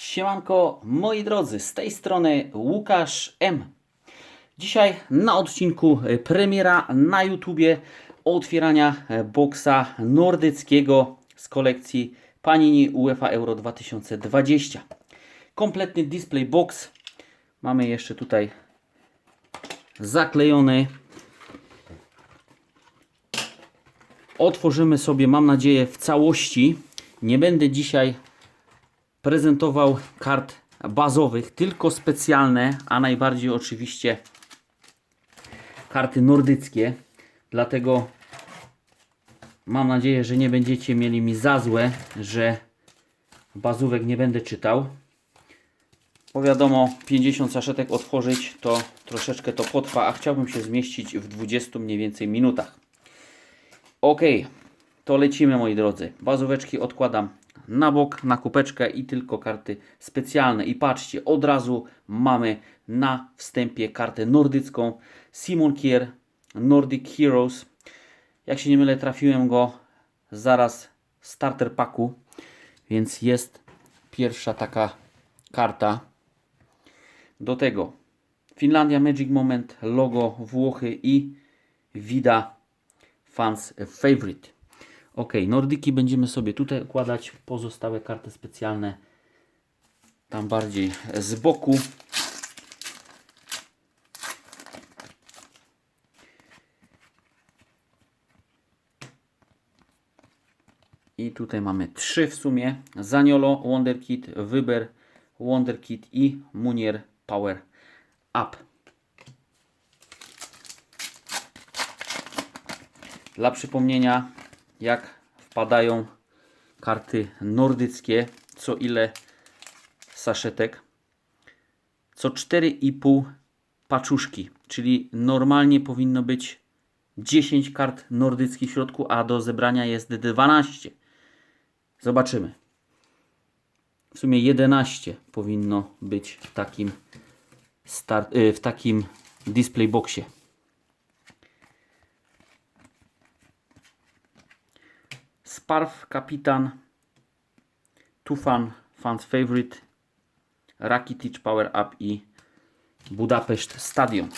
Siemanko, moi drodzy, z tej strony Łukasz M. Dzisiaj na odcinku e, premiera na YouTubie otwierania e, boksa nordyckiego z kolekcji Panini UEFA Euro 2020. Kompletny display box. Mamy jeszcze tutaj zaklejony. Otworzymy sobie, mam nadzieję, w całości. Nie będę dzisiaj prezentował kart bazowych, tylko specjalne, a najbardziej oczywiście karty nordyckie. Dlatego mam nadzieję, że nie będziecie mieli mi za złe, że bazówek nie będę czytał. Bo wiadomo, 50 saszetek otworzyć to troszeczkę to potrwa, a chciałbym się zmieścić w 20 mniej więcej minutach. Ok, to lecimy moi drodzy. Bazóweczki odkładam na bok, na kupeczkę i tylko karty specjalne. I patrzcie, od razu mamy na wstępie kartę nordycką Simon Kier Nordic Heroes. Jak się nie mylę, trafiłem go zaraz w starter packu, więc jest pierwsza taka karta. Do tego Finlandia Magic Moment, logo Włochy i Vida Fans Favorite. Ok, Nordyki będziemy sobie tutaj układać, pozostałe karty specjalne tam bardziej z boku. I tutaj mamy trzy w sumie. Zaniolo, Wonderkid, Wyber, Wonderkid i Munier Power Up. Dla przypomnienia, jak wpadają karty nordyckie, co ile saszetek, co 4,5 paczuszki, czyli normalnie powinno być 10 kart nordyckich w środku, a do zebrania jest 12. Zobaczymy. W sumie 11 powinno być w takim, start, y, w takim display boxie. Sparf Kapitan, Tufan Fans Favorite, Rakitic Power Up i Budapeszt Stadion.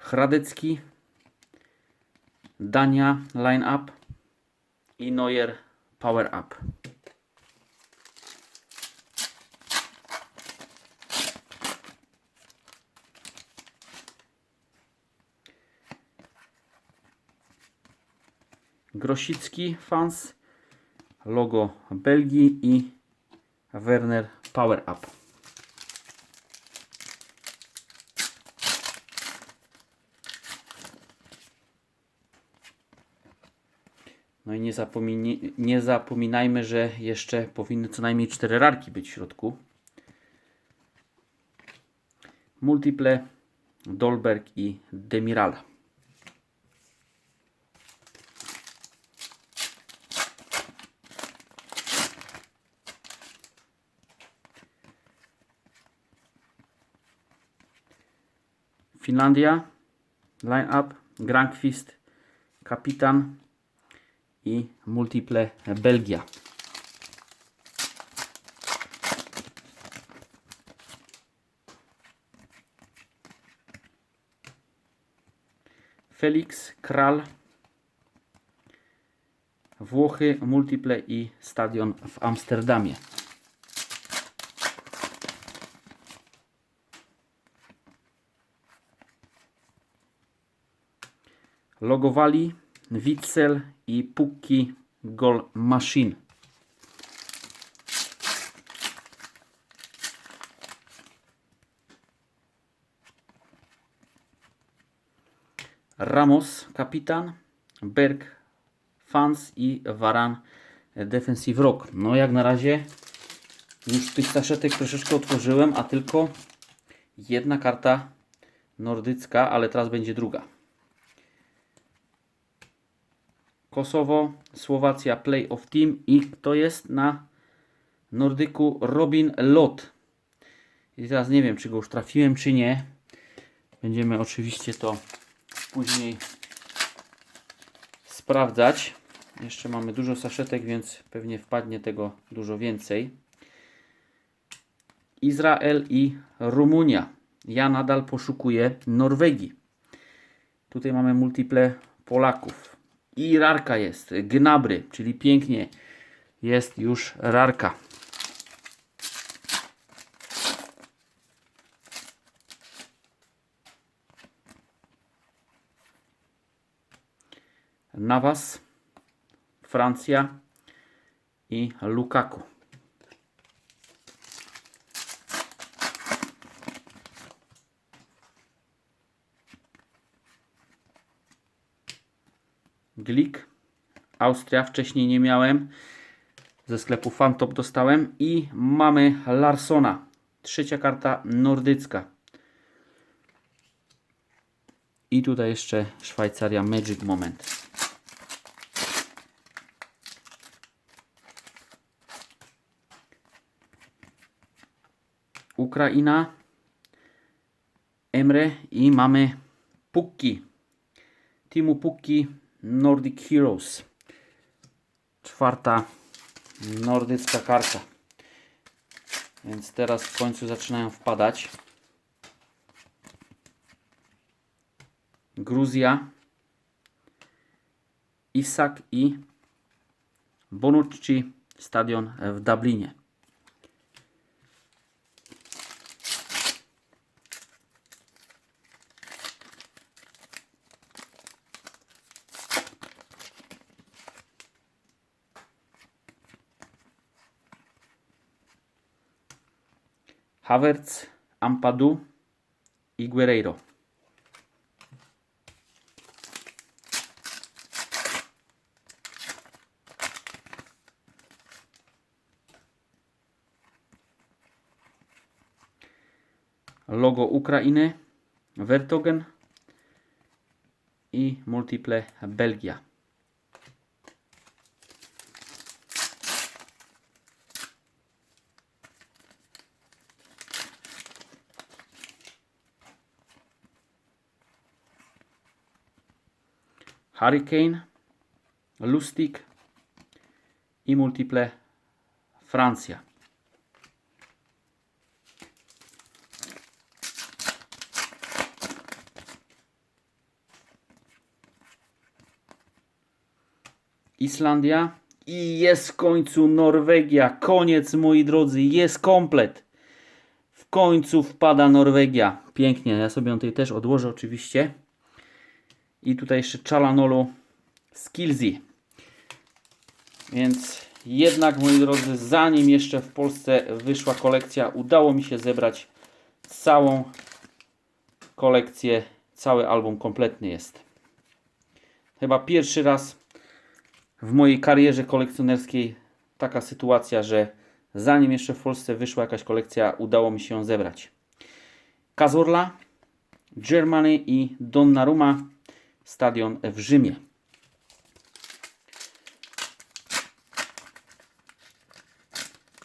Hradecki, Dania Line Up i Neuer Power Up. Grosicki Fans, logo Belgii i Werner Power Up. No i nie, zapomini- nie zapominajmy, że jeszcze powinny co najmniej cztery rarki być w środku. Multiple, Dolberg i Demiral. Finlandia, line-up, Granqvist, Kapitan i Multiple Belgia. Felix, Kral, Włochy, Multiple i Stadion w Amsterdamie. Logowali Witzel i Pukki Goal Machine. Ramos, kapitan, Berg, Fans i Varan, Defensive Rock. No jak na razie już tych saszetek troszeczkę otworzyłem, a tylko jedna karta nordycka, ale teraz będzie druga. Kosowo, Słowacja Play of Team i kto jest na Nordyku Robin Lot. I teraz nie wiem, czy go już trafiłem, czy nie. Będziemy oczywiście to później sprawdzać. Jeszcze mamy dużo saszetek, więc pewnie wpadnie tego dużo więcej. Izrael i Rumunia. Ja nadal poszukuję Norwegii. Tutaj mamy multiple Polaków. I rarka jest. Gnabry, czyli pięknie jest już rarka. Navas, Francja i Lukaku. Glik, Austria, wcześniej nie miałem. Ze sklepu Fantop dostałem. I mamy Larsona. Trzecia karta nordycka. I tutaj jeszcze Szwajcaria Magic Moment. Ukraina, Emre i mamy Pukki. Timu Pukki Nordic Heroes. Czwarta nordycka karta. Więc teraz w końcu zaczynają wpadać. Gruzja, Isak i Bonucci stadion w Dublinie. Havertz, Ampadu i Guerreiro. Logo Ukrainy, Vertogen i Multiple Belgia. Hurricane, Lustig i Multiple Francja. Islandia i jest w końcu Norwegia. Koniec moi drodzy, jest komplet. W końcu wpada Norwegia. Pięknie, ja sobie ją tutaj też odłożę oczywiście. I tutaj jeszcze Chalanolu Skillsy. Więc jednak moi drodzy, zanim jeszcze w Polsce wyszła kolekcja, udało mi się zebrać całą kolekcję, cały album kompletny jest. Chyba pierwszy raz w mojej karierze kolekcjonerskiej taka sytuacja, że zanim jeszcze w Polsce wyszła jakaś kolekcja, udało mi się ją zebrać. Cazorla, Germany i Donnarumma, stadion w Rzymie.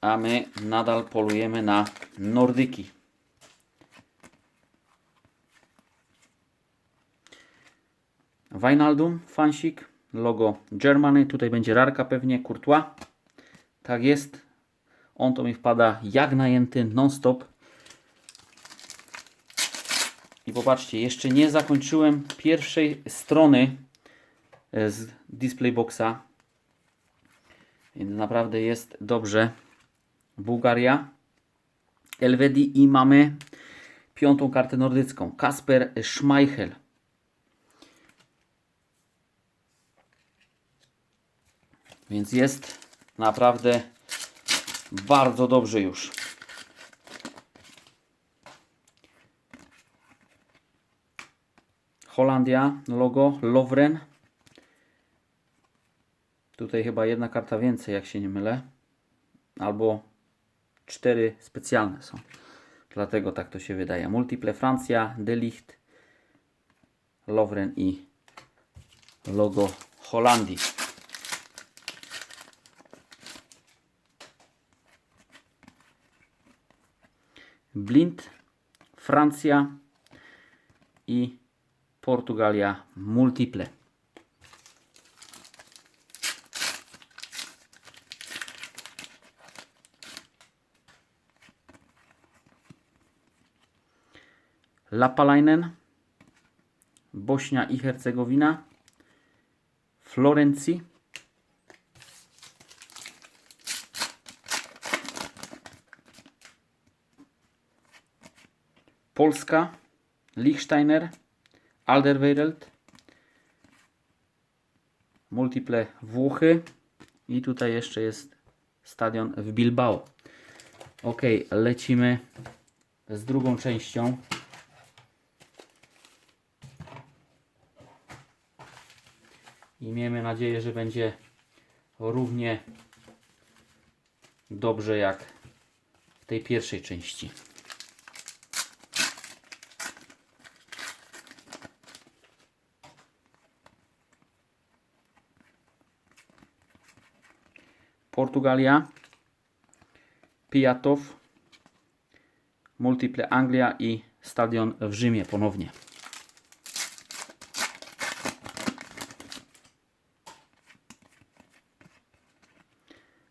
A my nadal polujemy na Nordyki. Wijnaldum, fansik, logo Germany. Tutaj będzie rarka pewnie, Courtois. Tak jest. On to mi wpada jak najęty, non-stop. I popatrzcie, jeszcze nie zakończyłem pierwszej strony e, z Displayboxa. Więc naprawdę jest dobrze. Bułgaria, Elvedi i mamy piątą kartę nordycką. Kasper Schmeichel. Więc jest naprawdę bardzo dobrze już. Holandia, logo Lovren. Tutaj chyba jedna karta więcej, jak się nie mylę. Albo cztery specjalne są. Dlatego tak to się wydaje. Multiple Francja, Delicht, Lovren i logo Holandii. Blind, Francja, i Portugalia Multiple. Lapalainen, Bośnia i Hercegowina, Florencji, Polska, Liechsteiner, Alderweireld, Multiple Włochy i tutaj jeszcze jest stadion w Bilbao. Ok, lecimy z drugą częścią. I miejmy nadzieję, że będzie równie dobrze jak w tej pierwszej części. Portugalia, Pijatow, Multiple Anglia i stadion w Rzymie ponownie.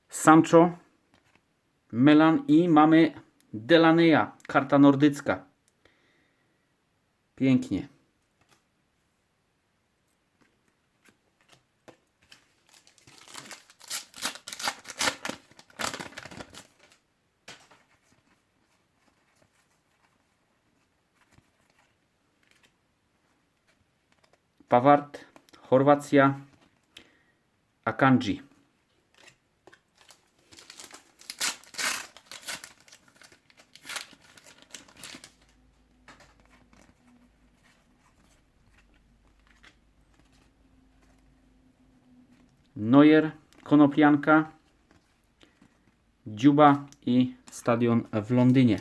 Sancho, Melan i mamy Delaneya, karta nordycka. Pięknie. Pawart, Chorwacja, Akanji. Neuer, Konoplianka, Dziuba i stadion w Londynie.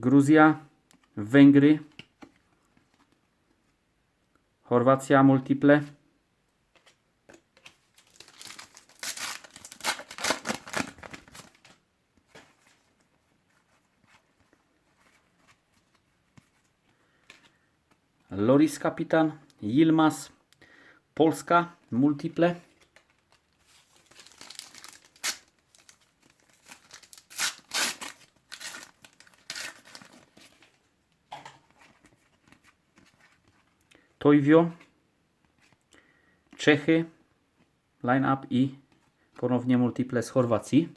Gruzja, Węgry, Chorwacja multiple, Loris Kapitan, Yilmaz, Polska multiple, Toivio, Czechy, line-up i ponownie multiple z Chorwacji.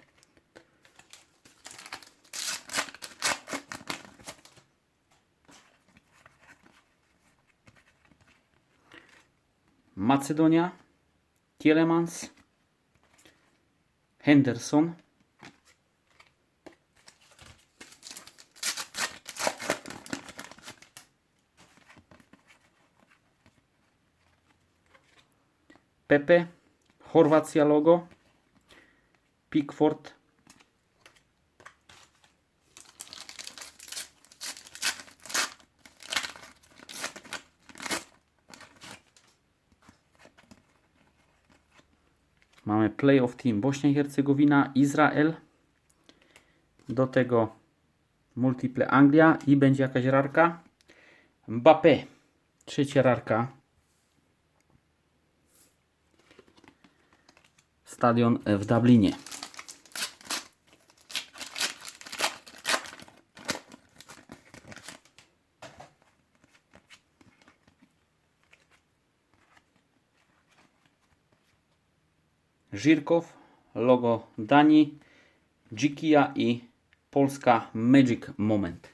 Macedonia, Tielemans, Henderson, Pepe, Chorwacja logo, Pickford, Mamy playoff team Bośnia i Hercegowina, Izrael. Do tego multiple Anglia i będzie jakaś rarka. Mbappé. Trzecia rarka. Stadion w Dublinie. Żirkow, logo Danii, Dzikia i Polska Magic Moment.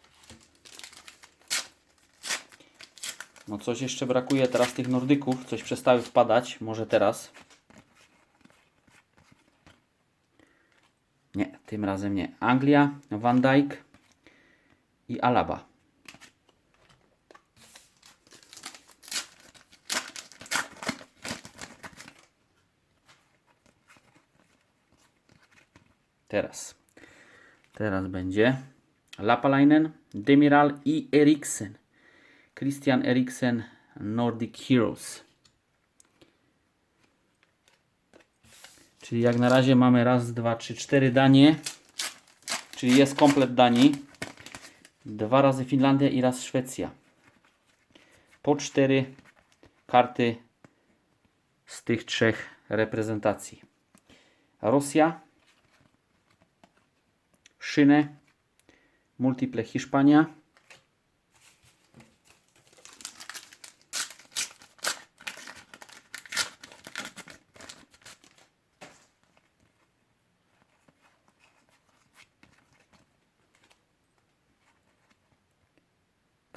No coś jeszcze brakuje teraz tych Nordyków, coś przestały wpadać, może teraz. Nie, tym razem nie. Anglia, Van Dijk i Alaba. Teraz. Teraz będzie Lapalainen, Demiral i Eriksen. Christian Eriksen, Nordic Heroes. Czyli jak na razie mamy raz, dwa, trzy, cztery Danie. Czyli jest komplet Danii. Dwa razy Finlandia i raz Szwecja. Po cztery karty z tych trzech reprezentacji. Rosja, Szynę, Multiple Hiszpania,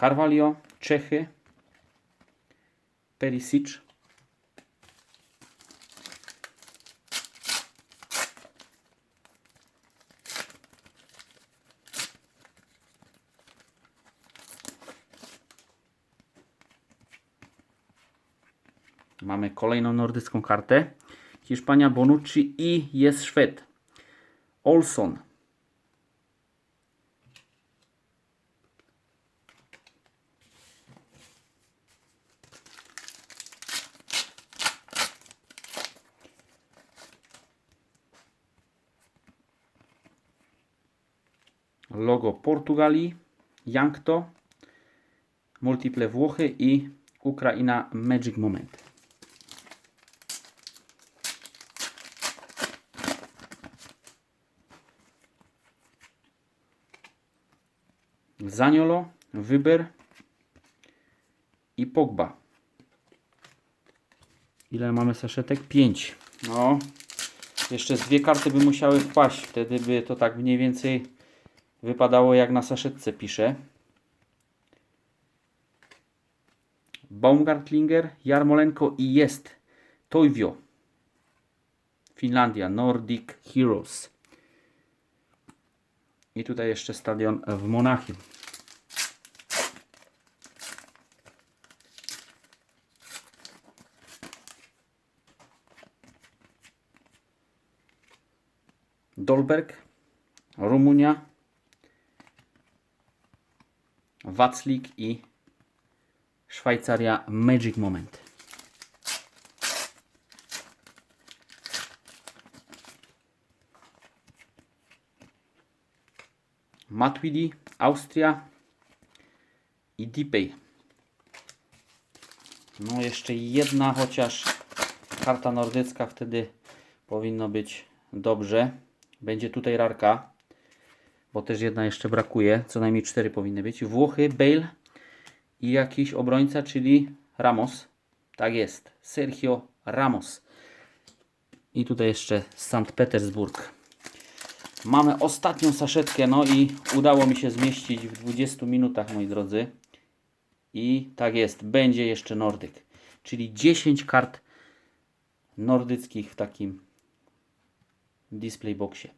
Carvalho, Czechy, Perisic, Mamy kolejną nordycką kartę. Hiszpania, Bonucci i jest Szwed. Olson. Logo Portugalii, Jankto, Multiple Włochy i Ukraina Magic Moment. Zaniolo, Wyber i Pogba. Ile mamy saszetek? 5. No, jeszcze dwie karty by musiały wpaść. Wtedy by to tak mniej więcej wypadało jak na saszetce pisze. Baumgartlinger, Jarmolenko i jest Toivio. Finlandia, Nordic Heroes. I tutaj jeszcze stadion w Monachium. Dolberg, Rumunia, Waclik i Szwajcaria Magic Moment. Matuidi, Austria i Dipey. No jeszcze jedna chociaż karta nordycka wtedy powinno być dobrze. Będzie tutaj rarka, bo też jedna jeszcze brakuje. Co najmniej cztery powinny być. Włochy, Bale i jakiś obrońca, czyli Ramos. Tak jest, Sergio Ramos. I tutaj jeszcze Sankt Petersburg. Mamy ostatnią saszetkę, no i udało mi się zmieścić w 20 minutach, moi drodzy. I tak jest, będzie jeszcze Nordyk. Czyli 10 kart nordyckich w takim display boxie.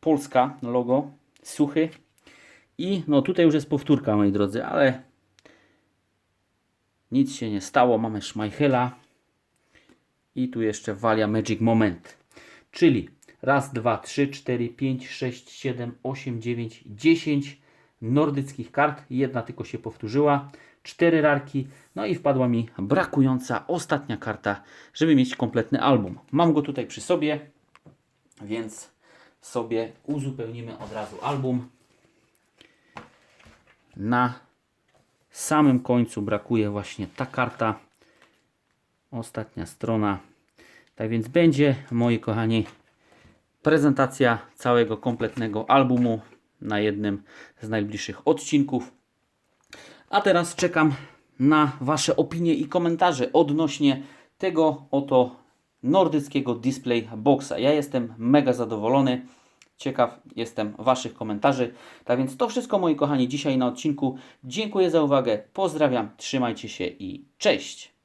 Polska logo, suchy. I no tutaj już jest powtórka, moi drodzy, ale nic się nie stało. Mamy Schmeichela i tu jeszcze Walia Magic Moment. Czyli raz, dwa, trzy, cztery, pięć, sześć, siedem, osiem, dziewięć, dziesięć nordyckich kart. Jedna tylko się powtórzyła. Cztery rarki. No i wpadła mi brakująca ostatnia karta, żeby mieć kompletny album. Mam go tutaj przy sobie, więc sobie uzupełnimy od razu album. Na samym końcu brakuje właśnie ta karta. Ostatnia strona. Tak więc będzie, moi kochani, prezentacja całego kompletnego albumu na jednym z najbliższych odcinków. A teraz czekam na Wasze opinie i komentarze odnośnie tego oto nordyckiego display boxa. Ja jestem mega zadowolony. Ciekaw jestem Waszych komentarzy. Tak więc to wszystko moi kochani dzisiaj na odcinku. Dziękuję za uwagę. Pozdrawiam, trzymajcie się i cześć!